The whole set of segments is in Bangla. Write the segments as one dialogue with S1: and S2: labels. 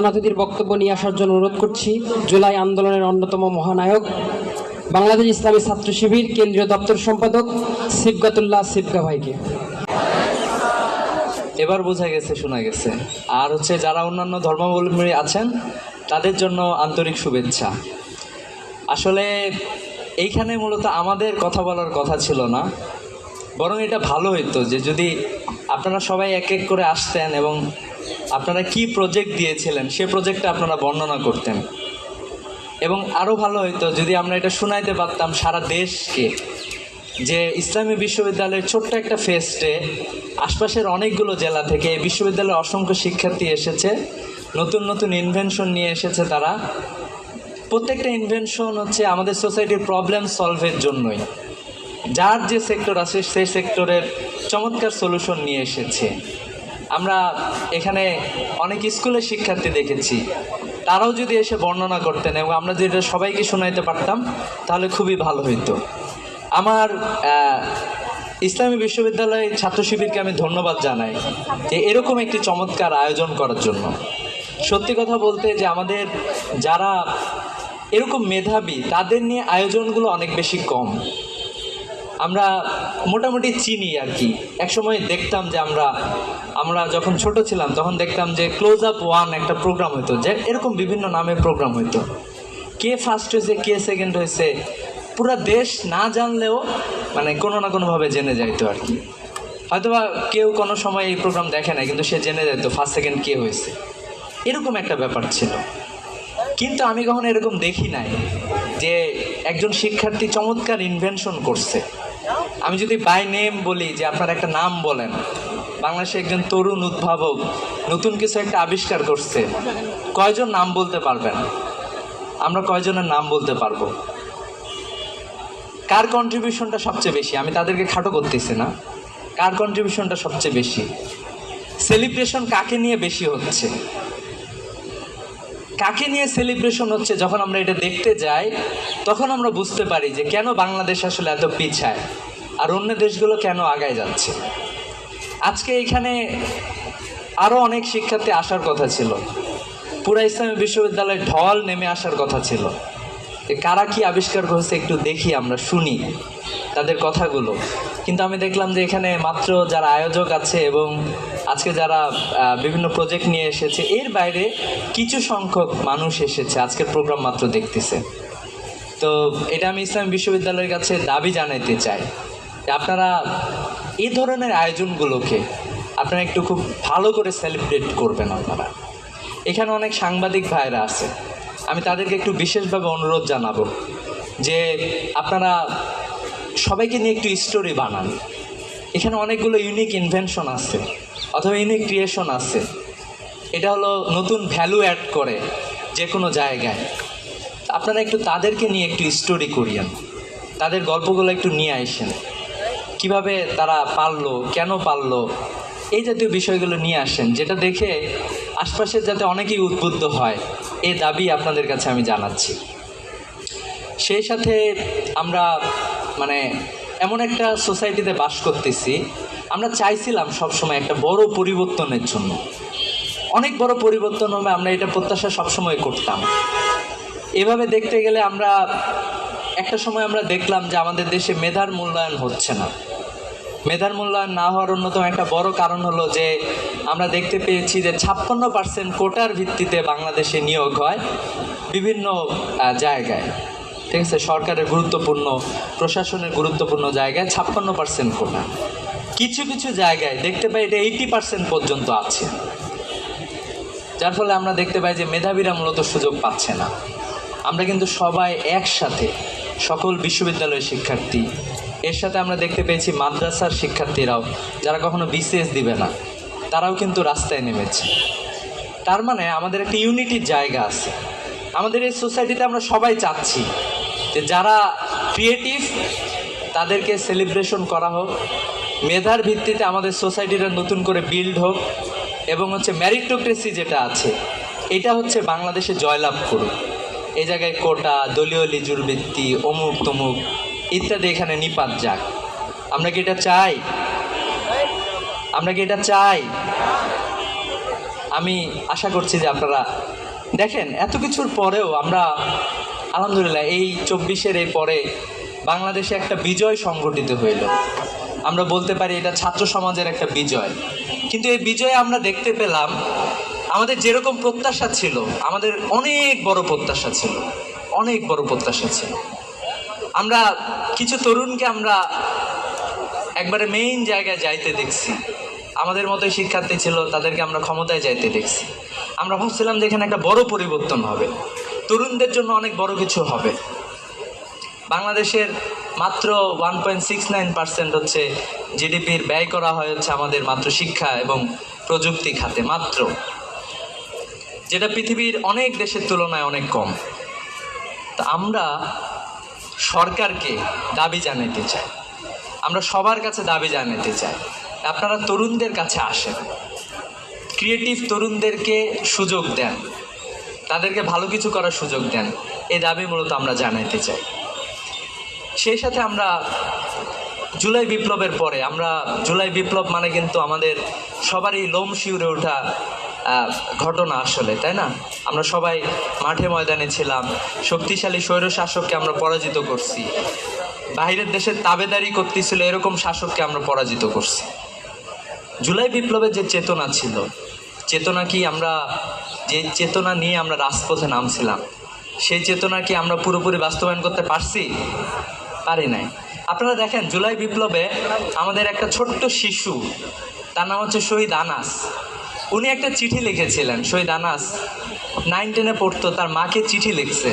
S1: প্রধান বক্তব্য নিয়ে আসার জন্য অনুরোধ করছি। জুলাই আন্দোলনের অন্যতম মহানায়ক, বাংলাদেশ ইসলামী ছাত্র শিবির কেন্দ্রীয় দপ্তর সম্পাদক সিবগাতুল্লাহ সিবগা ভাইকে।
S2: এবার বোঝা গেছে, শোনা গেছে। আর হচ্ছে যারা অন্যান্য ধর্মাবলম্বী আছেন, তাদের জন্য আন্তরিক শুভেচ্ছা। আসলে এইখানে মূলত আমাদের কথা বলার কথা ছিল না, বরং এটা ভালো হইতো যে যদি আপনারা সবাই এক এক করে আসতেন এবং আপনারা কি প্রজেক্ট দিয়েছিলেন? সে প্রজেক্টটা আপনারা বর্ণনা করতেন। এবং আরও ভালো হইতো যদি আমরা এটা শোনাইতে পারতাম সারা দেশকে যে ইসলামী বিশ্ববিদ্যালয়ের ছোট্ট একটা ফেস্টে আশপাশের অনেকগুলো জেলা থেকে এই বিশ্ববিদ্যালয়ের অসংখ্য শিক্ষার্থী এসেছে, নতুন নতুন ইনভেনশন নিয়ে এসেছে তারা। প্রত্যেকটা ইনভেনশন হচ্ছে আমাদের সোসাইটির প্রবলেম সলভের জন্যই। যার যে সেক্টর আছে সেই সেক্টরের চমৎকার সলিউশন নিয়ে এসেছে। আমরা এখানে অনেক স্কুলের শিক্ষার্থী দেখেছি। তারাও যদি এসে বর্ণনা করতেন এবং আমরা যদি এটা সবাইকে শোনাইতে পারতাম, তাহলে খুবই ভালো হইতো। আমার ইসলামী বিশ্ববিদ্যালয় ছাত্র শিবিরকে আমি ধন্যবাদ জানাই যে এরকম একটি চমৎকার আয়োজন করার জন্য। সত্যি কথা বলতে যে আমাদের যারা এরকম মেধাবী, তাদের নিয়ে আয়োজনগুলো অনেক বেশি কম। আমরা মোটামুটি চিনি আর কি। একসময় দেখতাম যে আমরা আমরা যখন ছোট ছিলাম, তখন দেখতাম যে ক্লোজ আপ ওয়ান একটা প্রোগ্রাম হতো যে এরকম বিভিন্ন নামে প্রোগ্রাম হতো কে ফার্স্ট হয়েছে কে সেকেন্ড হয়েছে পুরো দেশ না জানলেও মানে কোনো না কোনোভাবে জেনে যাইতো আর কি। হয়তোবা কেউ কোনো সময় এই প্রোগ্রাম দেখে না কিন্তু সে জেনে যেত ফার্স্ট সেকেন্ড কে হয়েছে এরকম একটা ব্যাপার ছিল। কিন্তু আমি কখনো এরকম দেখি নাই যে একজন শিক্ষার্থী চমৎকার ইনভেনশন করছে। আমি যদি বাই নেম বলি যে আপনার একটা নাম বলেন, বাংলাদেশে একজন তরুণ উদ্ভাবক নতুন কিছু একটা আবিষ্কার করছে, কয়জন নাম বলতে পারবেন? আমরা কয়জনের নাম বলতে পারব? কার কন্ট্রিবিউশনটা সবচেয়ে বেশি? আমি তাদেরকে খাটো করতেছি না। কার কন্ট্রিবিউশনটা সবচেয়ে বেশি? সেলিব্রেশন কাকে নিয়ে বেশি হচ্ছে? কাকে নিয়ে সেলিব্রেশন হচ্ছে যখন আমরা এটা দেখতে যাই, তখন আমরা বুঝতে পারি যে কেন বাংলাদেশ আসলে এত পিছায় আর অন্য দেশগুলো কেন আগায় যাচ্ছে। আজকে এখানে আরও অনেক শিক্ষার্থী আসার কথা ছিল। পুরা ইসলামী বিশ্ববিদ্যালয়ে ঢল নেমে আসার কথা ছিল। কারা কি আবিষ্কার করেছে একটু দেখি, আমরা শুনি তাদের কথাগুলো। কিন্তু আমি দেখলাম যে এখানে মাত্র যারা আয়োজক আছে এবং আজকে যারা বিভিন্ন প্রজেক্ট নিয়ে এসেছে, এর বাইরে কিছু সংখ্যক মানুষ এসেছে, আজকের প্রোগ্রাম মাত্র দেখতেছে। তো এটা আমি ইসলাম বিশ্ববিদ্যালয়ের কাছে দাবি জানাইতে চাই। আপনারা এই ধরনের আয়োজনগুলোকে আপনারা একটু খুব ভালো করে সেলিব্রেট করবেন আপনারা। এখানে অনেক সাংবাদিক ভাইরা আছে। আমি তাদেরকে একটু বিশেষভাবে অনুরোধ জানাব যে আপনারা সবাইকে নিয়ে একটু স্টোরি বানান। এখানে অনেকগুলো ইউনিক ইনভেনশন আছে। অথবা ইউনিক ক্রিয়েশন আছে। এটা হলো নতুন ভ্যালু অ্যাড করে যে কোনো জায়গায়। আপনারা একটু তাদেরকে নিয়ে একটু স্টোরি করিয়েন। তাদের গল্পগুলো একটু নিয়ে আসেন। কীভাবে তারা পারল, কেন পারল, এই জাতীয় বিষয়গুলো নিয়ে আসেন, যেটা দেখে আশপাশের যাতে অনেকেই উদ্বুদ্ধ হয় এই দাবি আপনাদের কাছে আমি জানাচ্ছি। সেই সাথে আমরা মানে এমন একটা সোসাইটিতে বাস করতেছি। আমরা চাইছিলাম সবসময় একটা বড় পরিবর্তনের জন্য। অনেক বড় পরিবর্তন হবে আমরা এটা প্রত্যাশা সবসময় করতাম। এভাবে দেখতে গেলে আমরা একটা সময় আমরা দেখলাম যে আমাদের দেশে মেধার মূল্যায়ন হচ্ছে না। মেধার মূল্যায়ন না হওয়ার অন্যতম একটা বড় কারণ হলো যে আমরা দেখতে পেয়েছি যে ছাপ্পান্ন পার্সেন্ট কোটার ভিত্তিতে বাংলাদেশে নিয়োগ হয় বিভিন্ন জায়গায়। ঠিক আছে, সরকারের গুরুত্বপূর্ণ, প্রশাসনের গুরুত্বপূর্ণ জায়গায় ছাপ্পান্ন পার্সেন্ট কোটা কিছু কিছু জায়গায় দেখতে পাই এটা এইটি পার্সেন্ট পর্যন্ত আছে। যার ফলে আমরা দেখতে পাই যে মেধাবীরা মূলত সুযোগ পাচ্ছে না। আমরা কিন্তু সবাই একসাথে সকল বিশ্ববিদ্যালয়ের শিক্ষার্থী। এর সাথে আমরা দেখতে পেয়েছি মাদ্রাসার শিক্ষার্থীরাও, যারা কখনো বিসিএস দিবে না, তারাও কিন্তু রাস্তায় নেমেছে। তার মানে আমাদের একটা ইউনিটির জায়গা আছে। আমাদের এই সোসাইটিতে আমরা সবাই চাচ্ছি। যে যারা ক্রিয়েটিভ তাদেরকে সেলিব্রেশন করা হোক। মেধার ভিত্তিতে আমাদের সোসাইটিটা নতুন করে বিল্ড হোক এবং হচ্ছে ম্যারিটোক্রেসি যেটা আছে, এটা হচ্ছে বাংলাদেশে জয়লাভ করুক। এই জায়গায় কোটা, দলীয় লিজুর ভিত্তি, অমুক তমুক ইত্যাদি এখানে নিপাত যাক। আমরা কি এটা চাই? আমরা কি এটা চাই? আমি আশা করছি যে আপনারা দেখেন, এত কিছুর পরেও আমরা আলহামদুলিল্লাহ, এই চব্বিশের এই পরে বাংলাদেশে একটা বিজয় সংগঠিত হইল। আমরা বলতে পারি এটা ছাত্র সমাজের একটা বিজয়। কিন্তু এই বিজয়ে আমরা দেখতে পেলাম, আমাদের যেরকম প্রত্যাশা ছিল, আমাদের অনেক বড় প্রত্যাশা ছিল, অনেক বড় প্রত্যাশা ছিল। আমরা কিছু তরুণকে আমরা একবারে মেইন জায়গায় যাইতে দেখছি। আমাদের মতোই শিক্ষার্থী ছিল, তাদেরকে আমরা ক্ষমতায় যাইতে দেখছি। আমরা ভাবছিলাম যে এখানে একটা বড় পরিবর্তন হবে। তরুণদের জন্য অনেক বড় কিছু হবে। বাংলাদেশের মাত্র one point six nine percent হচ্ছে জিডিপির ব্যয় করা হয় হচ্ছে আমাদের মাত্র শিক্ষা এবং প্রযুক্তি খাতে মাত্র। যেটা পৃথিবীর অনেক দেশের তুলনায় অনেক কম। তা আমরা সরকারকে দাবি জানাতে চাই। আমরা সবার কাছে দাবি জানাতে চাই। আপনারা তরুণদের কাছে আসেন। ক্রিয়েটিভ তরুণদেরকে সুযোগ দেন। তাদেরকে ভালো কিছু করার সুযোগ দেন। এই দাবি মূলত আমরা জানাইতে চাই। সেই সাথে আমরা জুলাই বিপ্লবের পরে, আমরা জুলাই বিপ্লব মানে কিন্তু আমাদের সবারই লোম শিউরে ওঠা ঘটনা আসলে, তাই না? আমরা সবাই মাঠে ময়দানে ছিলাম, শক্তিশালী স্বৈর শাসককে আমরা পরাজিত করছি। বাইরের দেশের তাবেদারি করতেছিল এরকম শাসককে আমরা পরাজিত করছি। জুলাই বিপ্লবের যে চেতনা ছিল, চেতনা কি আমরা যে চেতনা নিয়ে আমরা রাজপথে নামছিলাম সেই চেতনা কি আমরা পুরোপুরি বাস্তবায়ন করতে পারছি? পারি নাই। আপনারা দেখেন, জুলাই বিপ্লবে আমাদের একটা ছোট্ট শিশু, তার নাম হচ্ছে শহীদ আনাস। উনি একটা চিঠি লিখেছিলেন, শহীদ আনাস নাইন টেনে পড়তো, তার মাকে চিঠি লিখছে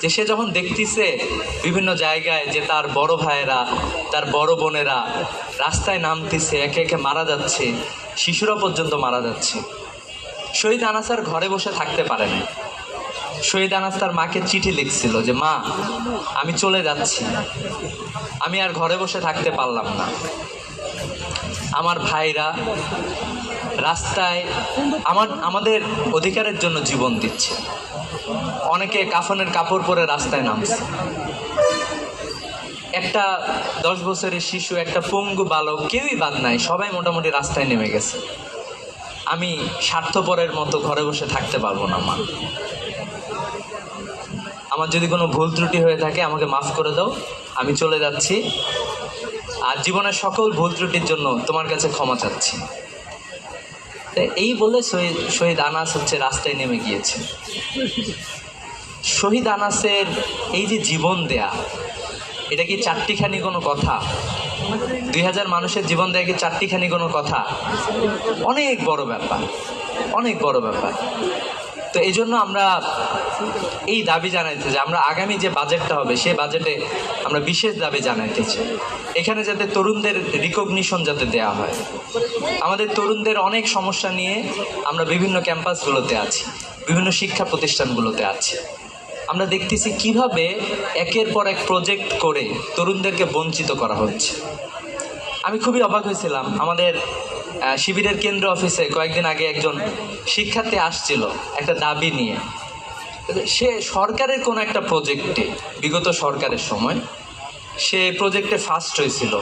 S2: যে সে যখন দেখতেছে বিভিন্ন জায়গায় যে তার বড় ভাইয়েরা, তার বড় বোনেরা রাস্তায় নামতেছে, একে একে মারা যাচ্ছে, শিশুরা পর্যন্ত মারা যাচ্ছে। শহীদ আনাসার ঘরে বসে থাকতে পারে না শহীদ আনাস তার মাকে চিঠি লিখছিল যে, মা, আমি চলে যাচ্ছি। আমি আর ঘরে বসে থাকতে পারলাম না। আমার ভাইরা রাস্তায় আমার, আমাদের অধিকারের জন্য জীবন দিচ্ছে। অনেকে কাফনের কাপড় পরে রাস্তায় নামছে। একটা দশ বছরের শিশু, একটা পঙ্গু বালক, কেউই বাদ নাই, সবাই মোটামুটি রাস্তায় নেমে গেছে। আমি স্বার্থপরের মতো ঘরে বসে থাকতে পারব না, মা। আমার যদি কোনো ভুল ত্রুটি হয়ে থাকে, আমাকে মাফ করে দাও। আমি চলে যাচ্ছি। আর জীবনের সকল ভুল ত্রুটির জন্য তোমার কাছে ক্ষমা চাচ্ছি। এই বলে শহীদ শহীদ আনাস হচ্ছে রাস্তায় নেমে গিয়েছে। শহীদ আনাসের এই যে জীবন দেয়া, এটা কি চারটিখানি কোনো কথা? দুই হাজার মানুষের জীবন দেয়া কি চারটিখানি কোনো কথা? অনেক বড় ব্যাপার। অনেক বড় ব্যাপার। তো এই জন্য আমরা এই দাবি জানাইতে যে আমরা আগামী যে বাজেটটা হবে, সেই বাজেটে আমরা বিশেষ দাবি জানাইতে চাই। এখানে যাতে তরুণদের রিকগনিশন যাতে দেওয়া হয়। আমাদের তরুণদের অনেক সমস্যা নিয়ে আমরা বিভিন্ন ক্যাম্পাসগুলোতে আছি, বিভিন্ন শিক্ষা প্রতিষ্ঠানগুলোতে আছি। আমরা দেখতেছি কীভাবে একের পর এক প্রজেক্ট করে তরুণদেরকে বঞ্চিত করা হচ্ছে। আমি খুবই অবাক হয়েছিলাম। আমাদের শিবিরের কেন্দ্র অফিসে কয়েকদিন আগে একজন শিক্ষার্থী আসছিল একটা দাবি নিয়ে। সে সরকারের কোনো একটা প্রজেক্টে বিগত সরকারের সময়, সে প্রজেক্টে ফার্স্ট হয়েছিল।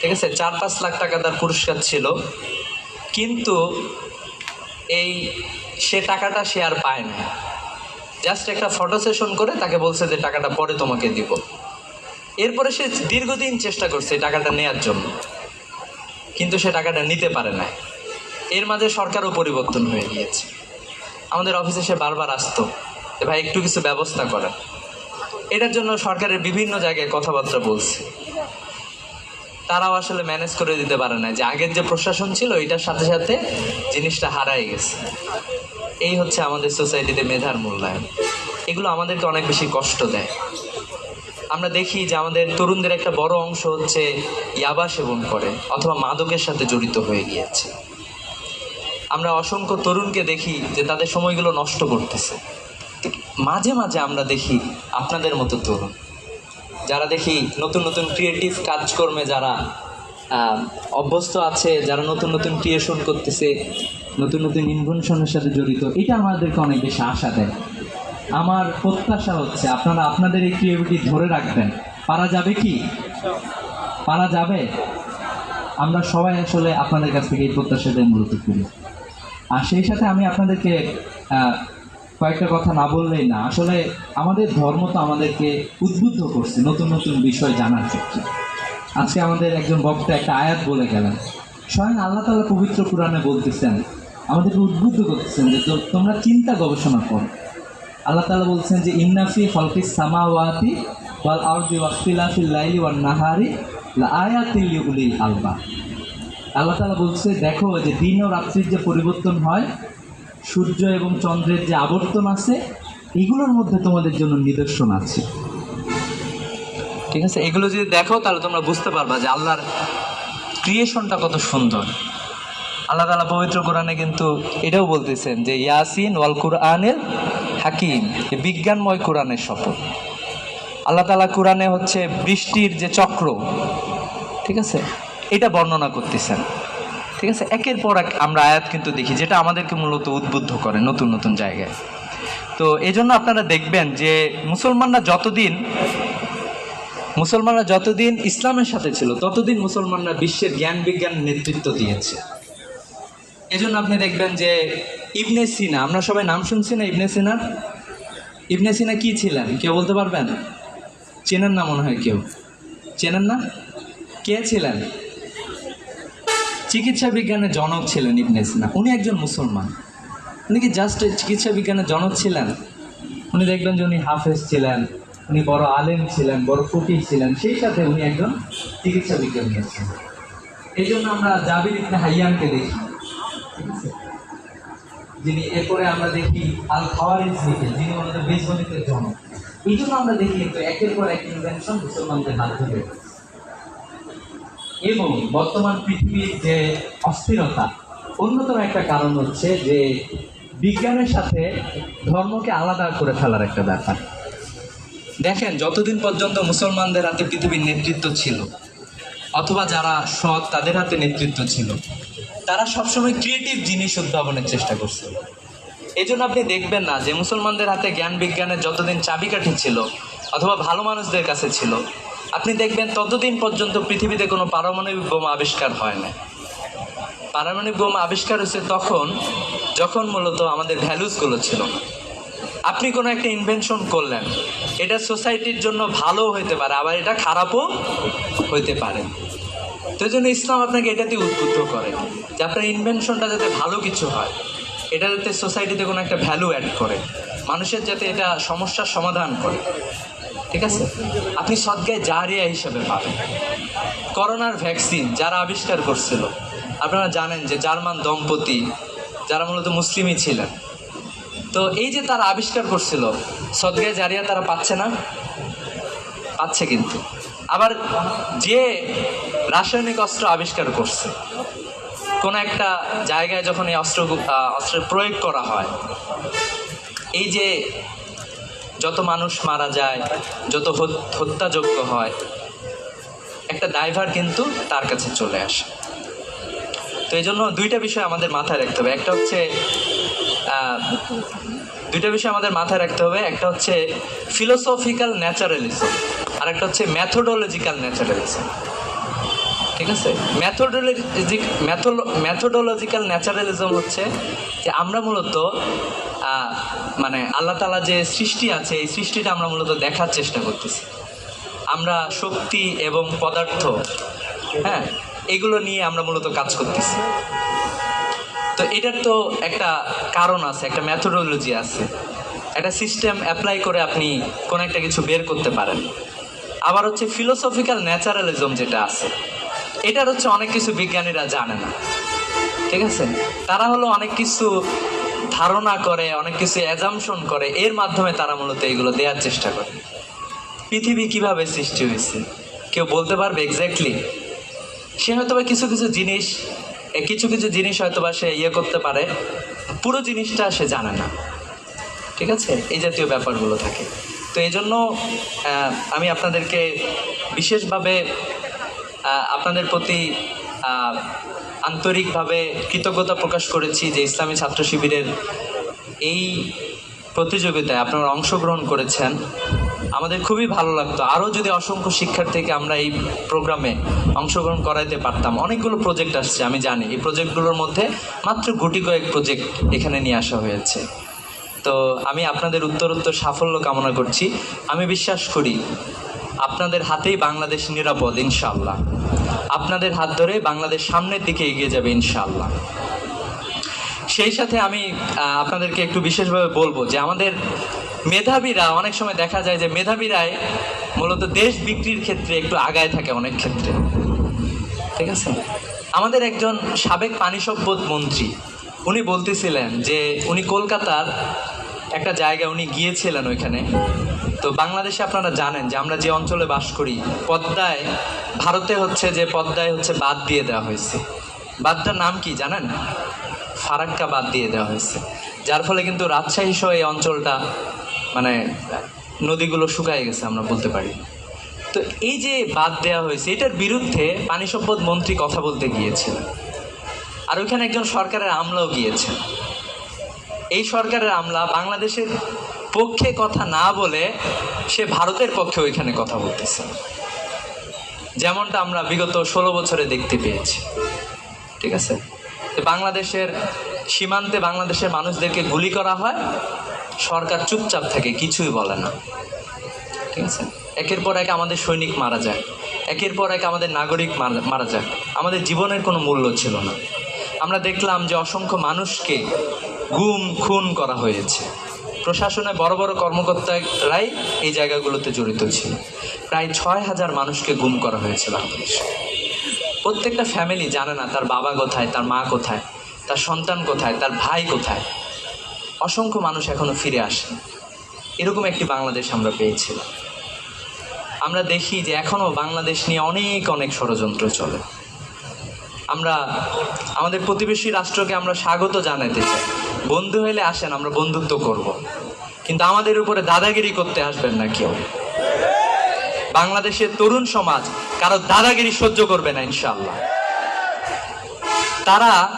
S2: ঠিক আছে? চার পাঁচ লাখ টাকা তার পুরস্কার ছিল। কিন্তু এই সে টাকাটা সে আর পায় না। জাস্ট একটা ফটো সেশন করে তাকে বলছে যে টাকাটা পরে তোমাকে দিব। এরপরে সে দীর্ঘদিন চেষ্টা করছে টাকাটা নেয়ার জন্য। কিন্তু সে টাকাটা নিতে পারে না এর মাঝে সরকারও পরিবর্তন হয়ে গিয়েছে। আমাদের অফিসে সে বারবার আসতো যে, ভাই, একটু কিছু ব্যবস্থা করেন। এটার জন্য সরকারের বিভিন্ন জায়গায় কথাবার্তা বলছে। তারাও আসলে ম্যানেজ করে দিতে পারে না যে, আগের যে প্রশাসন ছিল এটার সাথে সাথে জিনিসটা হারাই গেছে। এই হচ্ছে আমাদের সোসাইটিতে মেধার মূল্যায়ন। এগুলো আমাদেরকে অনেক বেশি কষ্ট দেয়। আমরা দেখি যে আমাদের তরুণদের একটা বড় অংশ হচ্ছে ইয়াবা সেবন করে অথবা মাদকের সাথে জড়িত হয়ে গিয়েছে। আমরা অসংখ্য তরুণকে দেখি যে তাদের সময়গুলো নষ্ট করতেছে। মাঝে মাঝে আমরা দেখি আপনাদের মতো তরুণ। যারা দেখি নতুন নতুন ক্রিয়েটিভ কাজকর্মে যারা অভ্যস্ত আছে, যারা নতুন নতুন ক্রিয়েশন করতেছে নতুন নতুন ইনভেনশনের সাথে জড়িত। এটা আমাদেরকে অনেক বেশি আশা দেয়। আমার প্রত্যাশা হচ্ছে আপনারা আপনাদের এই ক্রিয়েটিভিটি ধরে রাখবেন। পারা যাবে কি? পারা যাবে? আমরা সবাই আসলে আপনাদের কাছ থেকে এই প্রত্যাশাটাই মূলত করি। আর সেই সাথে আমি আপনাদেরকে কয়েকটা কথা না বললেই না, আসলে আমাদের ধর্ম তো আমাদেরকে উদ্বুদ্ধ করছে নতুন নতুন বিষয় জানার ক্ষেত্রে। আজকে আমাদের একজন বক্তা একটা আয়াত বলে গেলেন। স্বয়ং আল্লাহ তাআলা পবিত্র কোরআনে বলতেছেন আমাদেরকে উদ্বুদ্ধ করতেছেন যে তোমরা চিন্তা গবেষণা করো। আল্লাহ তাআলা বলছেন যে ইন্নাফি ফলকিস সামাওয়াতি ওয়াল আরদি ওয়াখতিলাফিল লাইলি ওয়ান নাহারি লাআয়াতিল লিউলিল আলবাব। আল্লাহ তাআলা বলছে, দেখো যে দিন ও রাত্রির যে পরিবর্তন হয়, সূর্য এবং চন্দ্রের যে আবর্তন আছে, এগুলোর মধ্যে তোমাদের জন্য নিদর্শন আছে। ঠিক আছে? এগুলো যদি দেখো, তাহলে তোমরা বুঝতে পারবা যে আল্লাহর ক্রিয়েশনটা কত সুন্দর। আল্লাহ তালা পবিত্র কোরআনে কিন্তু এটাও বলতেছেন যে ইয়াসিন ওয়াল কুরআনের হাকিম বিজ্ঞানময় কোরআনের শপথ আল্লাহ তাআলা কোরআনে হচ্ছে বৃষ্টির যে চক্র, ঠিক আছে? এটা বর্ণনা করতেছেন। ঠিক আছে? একের পর এক আমরা আয়াত কিন্তু দেখি, যেটা আমাদেরকে মূলত উদ্বুদ্ধ করে নতুন নতুন জায়গায়। তো এই জন্য আপনারা দেখবেন যে মুসলমানরা যতদিন মুসলমানরা যতদিন ইসলামের সাথে ছিল, ততদিন মুসলমানরা বিশ্বের জ্ঞান বিজ্ঞান নেতৃত্ব দিয়েছে। এজন্য আপনি দেখবেন যে ইবনে সিনা, আমরা সবাই নাম শুনছি না ইবনে সিনার ইবনে সিনা কি ছিলেন? কেউ বলতে পারবেন? চেনেন না মনে হয় কেউ। চেনেন না? কে ছিলেন? চিকিৎসা বিজ্ঞানের জনক ছিলেন ইবনে সিনা। উনি একজন মুসলমান। উনি কি জাস্ট চিকিৎসা বিজ্ঞানের জনক ছিলেন? উনি দেখবেন যে উনি হাফেজ ছিলেন, উনি বড় আলেম ছিলেন, বড় ফকির ছিলেন, সেই সাথে উনি একজন চিকিৎসা বিজ্ঞানী ছিলেন এই জন্য আমরা জাবির ইবনে হাইয়ানকে দেখি? যিনি এরপরে আমরা দেখি আল খাওয়ারিজ লিখেন যিনি আমাদের বীজগণিতের জনক এই জন্য আমরা দেখি কিন্তু একের পর এক ইনভেনশন মুসলমানদের হাত ধরে। এবং বর্তমান পৃথিবীর যে অস্থিরতা, অন্যতম একটা কারণ হচ্ছে যে বিজ্ঞানের সাথে ধর্মকে আলাদা করে ফেলার একটা ব্যাপার। দেখেন, যতদিন পর্যন্ত মুসলমানদের হাতে পৃথিবীর নেতৃত্ব ছিল, অথবা যারা সৎ তাদের হাতে নেতৃত্ব ছিল তারা সবসময় ক্রিয়েটিভ জিনিস উদ্ভাবনের চেষ্টা করছিল এই জন্য আপনি দেখবেন না যে মুসলমানদের হাতে জ্ঞান বিজ্ঞানের যতদিন চাবিকাঠি ছিল অথবা ভালো মানুষদের কাছে ছিল, আপনি দেখবেন ততদিন পর্যন্ত পৃথিবীতে কোনো পারমাণবিক বোমা আবিষ্কার হয় না পারমাণবিক বোমা আবিষ্কার হয়েছে তখন, যখন মূলত আমাদের ভ্যালুসগুলো ছিল। না আপনি কোনো একটা ইনভেনশন করলেন, এটা সোসাইটির জন্য ভালো হইতে পারে, আবার এটা খারাপও হইতে পারে। তো জন্য ইসলাম আপনাকে এটাতে উদ্বুদ্ধ করে যে আপনার ইনভেনশনটা যাতে ভালো কিছু হয়, এটা যাতে সোসাইটিতে কোনো একটা ভ্যালু অ্যাড করে, মানুষের যাতে এটা সমস্যার সমাধান করে। ঠিক আছে? আপনি সদ্গায় জারিয়া হিসাবে পাবেন। করোনার ভ্যাকসিন যারা আবিষ্কার করছিল, আপনারা জানেন যে জার্মান দম্পতি, যারা মূলত মুসলিমই ছিলেন, তো এই যে তারা আবিষ্কার করছিল, সদ্গায় জারিয়া তারা পাচ্ছে না? পাচ্ছে কিন্তু। আবার যে রাসায়নিক অস্ত্র আবিষ্কার করছে। কোন একটা জায়গায় যখন এই অস্ত্র অস্ত্রের প্রয়োগ করা হয়, এই যে যত মানুষ মারা যায়, যত হত- হত্যাযোগ্য হয়, একটা ড্রাইভার কিন্তু তার কাছে চলে আসে। তো এই জন্য দুইটা বিষয় আমাদের মাথায় রাখতে হবে। একটা হচ্ছে দুইটা বিষয় আমাদের মাথায় রাখতে হবে। একটা হচ্ছে ফিলোসফিক্যাল ন্যাচারালিজম আর একটা হচ্ছে ম্যাথোডোলজিক্যাল ন্যাচারালিজম ঠিক আছে? ম্যাথোডোলজিক ম্যাথোডোলজিক্যাল ন্যাচারালিজম হচ্ছে যে আমরা মূলত মানে আল্লাহ তালা যে সৃষ্টি আছে, এই সৃষ্টিটা আমরা মূলত দেখার চেষ্টা করতেছি। আমরা শক্তি এবং পদার্থ হ্যাঁ এগুলো নিয়ে আমরা মূলত কাজ করতেছি। তো এটার তো একটা কারণ আছে, একটা ম্যাথোডোলজি আছে। একটা সিস্টেম অ্যাপ্লাই করে আপনি কোনো একটা কিছু বের করতে পারেন। আবার হচ্ছে ফিলোসফিক্যাল ন্যাচারালিজম যেটা আছে এটার হচ্ছে অনেক কিছু বিজ্ঞানীরা জানে না। ঠিক আছে? তারা হলো অনেক কিছু ধারণা করে, অনেক কিছু অ্যাজামশন করে, এর মাধ্যমে তারা মূলত এগুলো দেওয়ার চেষ্টা করে। পৃথিবী কীভাবে সৃষ্টি হয়েছে? কেউ বলতে পারবে এক্স্যাক্টলি সে হয়তো বা কিছু কিছু জিনিস কিছু কিছু জিনিস হয়তো বা সে ইয়ে করতে পারে, পুরো জিনিসটা সে জানে না। ঠিক আছে? এই জাতীয় ব্যাপারগুলো থাকে। তো এই জন্য আমি আপনাদেরকে বিশেষভাবে আপনাদের প্রতি আন্তরিকভাবে কৃতজ্ঞতা প্রকাশ করেছি যে ইসলামী ছাত্র শিবিরের এই প্রতিযোগিতায় আপনারা অংশগ্রহণ করেছেন। আমাদের খুবই ভালো লাগতো। আরও যদি অসংখ্য শিক্ষার্থীকে আমরা এই প্রোগ্রামে অংশগ্রহণ করাইতে পারতাম। অনেকগুলো প্রজেক্ট আসছে, আমি জানি। এই প্রজেক্টগুলোর মধ্যে মাত্র গুটি কয়েক প্রজেক্ট এখানে নিয়ে আসা হয়েছে। তো আমি আপনাদের উত্তরোত্তর সাফল্য কামনা করছি। আমি বিশ্বাস করি আপনাদের হাতেই বাংলাদেশ নিরাপদ ইনশাল্লাহ আপনাদের হাত ধরে বাংলাদেশ সামনের দিকে এগিয়ে যাবে ইনশাল্লাহ সেই সাথে আমি আপনাদেরকে একটু বিশেষভাবে বলব যে আমাদের মেধাবীরা, অনেক সময় দেখা যায় যে মেধাবীরাই মূলত দেশ বিক্রির ক্ষেত্রে একটু আগায় থাকে অনেক ক্ষেত্রে। ঠিক আছে? আমাদের একজন সাবেক পানি সম্পদ মন্ত্রী, উনি বলতেছিলেন যে উনি কলকাতার একটা জায়গায় উনি গিয়েছিলেন ওইখানে। তো বাংলাদেশে আপনারা জানেন যে আমরা যে অঞ্চলে বাস করি, পদ্মায়, ভারতে হচ্ছে যে পদ্মায় হচ্ছে বাদ দিয়ে দেওয়া হয়েছে। বাদটার নাম কি জানেন? ফারাক্কা বাদ দিয়ে দেওয়া হয়েছে। যার ফলে কিন্তু রাজশাহী সহ এই অঞ্চলটা মানে নদীগুলো শুকায় গেছে আমরা বলতে পারি। তো এই যে বাদ দেওয়া হয়েছে, এটার বিরুদ্ধে পানি সম্পদ মন্ত্রী কথা বলতে গিয়েছিলেন আর ওইখানে একজন সরকারের আমলাও গিয়েছেন এই সরকারের আমলা বাংলাদেশের পক্ষে কথা না বলে সে ভারতের পক্ষে ওইখানে কথা বলতেছে। যেমনটা আমরা বিগত ষোলো বছরে দেখতে পেয়েছি। ঠিক আছে? বাংলাদেশের সীমান্তে বাংলাদেশের মানুষদেরকে গুলি করা হয়, সরকার চুপচাপ থাকে, কিছুই বলে না। ঠিক আছে? একের পর এক আমাদের সৈনিক মারা যায়। একের পর এক আমাদের নাগরিক মারা- যায়। আমাদের জীবনের কোনো মূল্য ছিল না। আমরা দেখলাম যে অসংখ্য মানুষকে গুম, খুন করা হয়েছে। প্রশাসনে বড় বড় কর্মকর্তারাই এই জায়গাগুলোতে জড়িত ছিল। প্রায় ছয় হাজার মানুষকে গুম করা হয়েছে বাংলাদেশে। প্রত্যেকটা ফ্যামিলি জানে না তার বাবা কোথায়, তার মা কোথায়, তার সন্তান কোথায়, তার ভাই কোথায়। অসংখ্য মানুষ এখনও ফিরে আসে এরকম একটি বাংলাদেশ আমরা পেয়েছিলাম। আমরা দেখি যে এখনও বাংলাদেশ নিয়ে অনেক অনেক ষড়যন্ত্র চলে। আমরা, আমাদের প্রতিবেশী রাষ্ট্রকে আমরা স্বাগত জানাতে চাই। বন্ধু হলে আসেন, আমরা বন্ধুত্ব করব। কিন্তু আমাদের উপরে দাদাগিরি করতে আসবেন না কেউ। বাংলাদেশের তরুণ সমাজ কারও দাদাগিরি সহ্য করবে না ইনশাল্লাহ তারা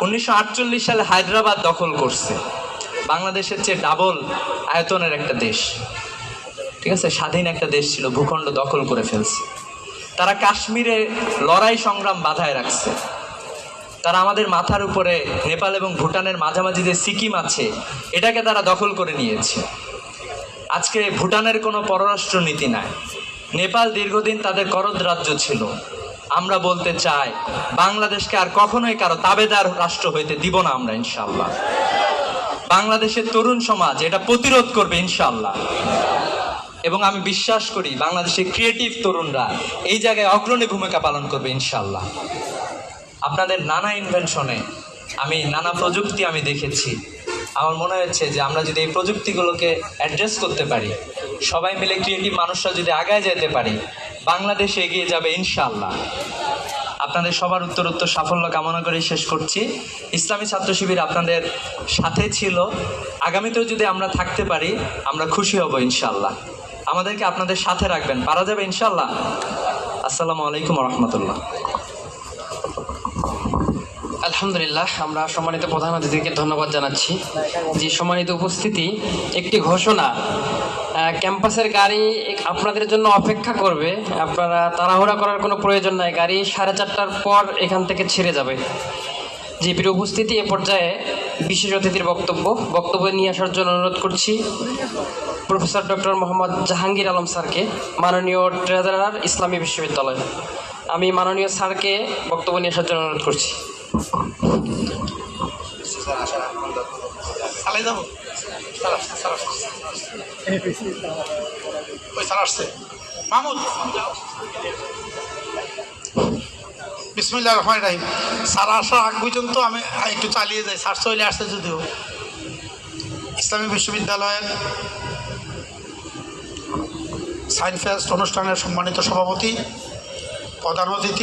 S2: উনিশশো আটচল্লিশ সালে হায়দ্রাবাদ দখল করছে। বাংলাদেশের চেয়ে ডাবল আয়তনের একটা দেশ। ঠিক আছে? স্বাধীন একটা দেশ ছিল, ভূখণ্ড দখল করে ফেলছে। তারা কাশ্মীরে লড়াই সংগ্রাম বাধায় রাখছে। তারা আমাদের মাথার উপরে নেপাল এবং ভুটানের মাঝামাঝি যে সিকিম আছে এটাকে তারা দখল করে নিয়েছে। আজকে ভুটানের কোনো পররাষ্ট্র নীতি নাই। নেপাল দীর্ঘদিন তাদের করদ রাজ্য ছিল। আমরা বলতে চাই, বাংলাদেশকে আর কখনোই কারও তাবেদার রাষ্ট্র হইতে দিব না আমরা ইনশাল্লাহ বাংলাদেশের তরুণ সমাজ এটা প্রতিরোধ করবে ইনশাল্লাহ এবং আমি বিশ্বাস করি বাংলাদেশের ক্রিয়েটিভ তরুণরা এই জায়গায় অগ্রণী ভূমিকা পালন করবে ইনশাল্লাহ আপনাদের নানা ইনভেনশনে আমি, নানা প্রযুক্তি আমি দেখেছি। আমার মনে হচ্ছে যে আমরা যদি এই প্রযুক্তিগুলোকে অ্যাড্রেস করতে পারি, সবাই মিলে ক্রিয়েটিভ মানুষরা যদি আগায় যেতে পারি, বাংলাদেশ এগিয়ে যাবে ইনশাল্লাহ আপনাদের সবার উত্তর উত্তর সাফল্য কামনা করে শেষ করছি। ইসলামী ছাত্র শিবির আপনাদের সাথে ছিল। আগামীতেও যদি আমরা থাকতে পারি, আমরা খুশি হব ইনশাল্লাহ আমাদেরকে আপনাদের সাথে রাখবেন। পারা যাবে ইনশাল্লাহ আসসালামু আলাইকুম রহমতুল্লাহ
S1: আলহামদুলিল্লাহ, আমরা সম্মানিত প্রধান অতিথিকে ধন্যবাদ জানাচ্ছি। যে সম্মানিত উপস্থিতি, একটি ঘোষণা ক্যাম্পাসের গাড়ি আপনাদের জন্য অপেক্ষা করবে। আপনারা তাড়াহুড়া করার কোনো প্রয়োজন নাই। গাড়ি সাড়ে চারটার পর এখান থেকে ছেড়ে যাবে। যে উপস্থিতি, এ পর্যায়ে বিশেষ অতিথির বক্তব্য। বক্তব্য নিয়ে আসার জন্য অনুরোধ করছি প্রফেসর ডক্টর মোহাম্মদ জাহাঙ্গীর আলম স্যারকে, মাননীয় ট্রেজারার ইসলামী বিশ্ববিদ্যালয়। আমি মাননীয় স্যারকে বক্তব্য নিয়ে আসার জন্য অনুরোধ করছি।
S3: চালাই বিসমিল্লা রহমান রাহিম। স্যার আসার আগ পর্যন্ত আমি একটু চালিয়ে যাই। স্যার চলে আসছে যদিও। ইসলামী বিশ্ববিদ্যালয়ের সায়েন্স ফেস্ট অনুষ্ঠানের সম্মানিত সভাপতি, প্রধান অতিথি